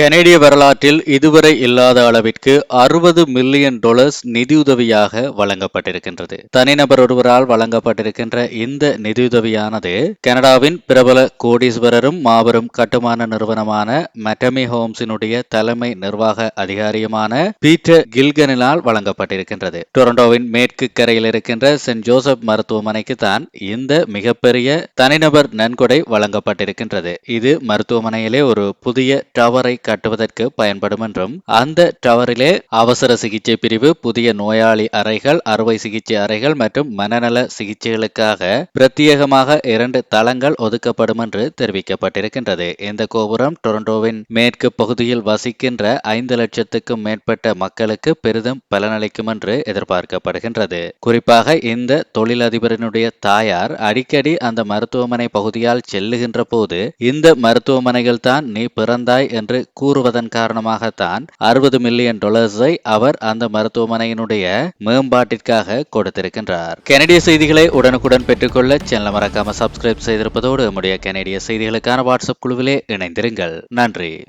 கனேடிய வரலாற்றில் இதுவரை இல்லாத அளவிற்கு அறுபது மில்லியன் டாலர்ஸ் நிதியுதவியாக வழங்கப்பட்டிருக்கின்றது. தனிநபர் ஒருவரால் வழங்கப்பட்டிருக்கின்ற இந்த நிதியுதவியானது கனடாவின் பிரபல கோடீஸ்வரரும் மாபெரும் கட்டுமான நிறுவனமான மெட்டமி ஹோம்ஸினுடைய தலைமை நிர்வாக அதிகாரியுமான பீட்டர் கில்கனினால் வழங்கப்பட்டிருக்கின்றது. டொரண்டோவின் மேற்கு கரையில் இருக்கின்ற சென்ட் ஜோசப் மருத்துவமனைக்கு தான் இந்த மிகப்பெரிய தனிநபர் நன்கொடை வழங்கப்பட்டிருக்கின்றது. இது மருத்துவமனையிலே ஒரு புதிய டவரை கட்டுவதற்கு பயன்படும் என்றும் அந்த டவரிலே அவசர சிகிச்சை பிரிவு புதிய நோயாளி அறைகள் அறுவை சிகிச்சை அறைகள் மற்றும் மனநல சிகிச்சைகளுக்காக பிரத்யேகமாக இரண்டு தளங்கள் ஒதுக்கப்படும் என்று தெரிவிக்கப்பட்டிருக்கின்றது. இந்த கோபுரம் டொரண்டோவின் மேற்கு பகுதியில் வசிக்கின்ற ஐந்து லட்சத்துக்கும் மேற்பட்ட மக்களுக்கு பெரிதும் பலனளிக்கும் என்று எதிர்பார்க்கப்படுகின்றது. குறிப்பாக இந்த தொழிலதிபரினுடைய தாயார் அடிக்கடி அந்த மருத்துவமனை பகுதியால் செல்லுகின்ற போது இந்த மருத்துவமனைகள் தான் நீ பிறந்தாய் என்று கூறுவதன் காரணமாகத்தான் அறுபது மில்லியன் டாலர்ஸை அவர் அந்த மருத்துவமனையினுடைய மேம்பாட்டிற்காக கொடுத்திருக்கின்றார். கனடிய செய்திகளை உடனுக்குடன் பெற்றுக்கொள்ள சேனலை மறக்காம சப்ஸ்கிரைப் செய்திருப்பதோடு நம்முடைய கனடிய செய்திகளுக்கான வாட்ஸ்அப் குழுவிலே இணைந்திருங்கள். நன்றி.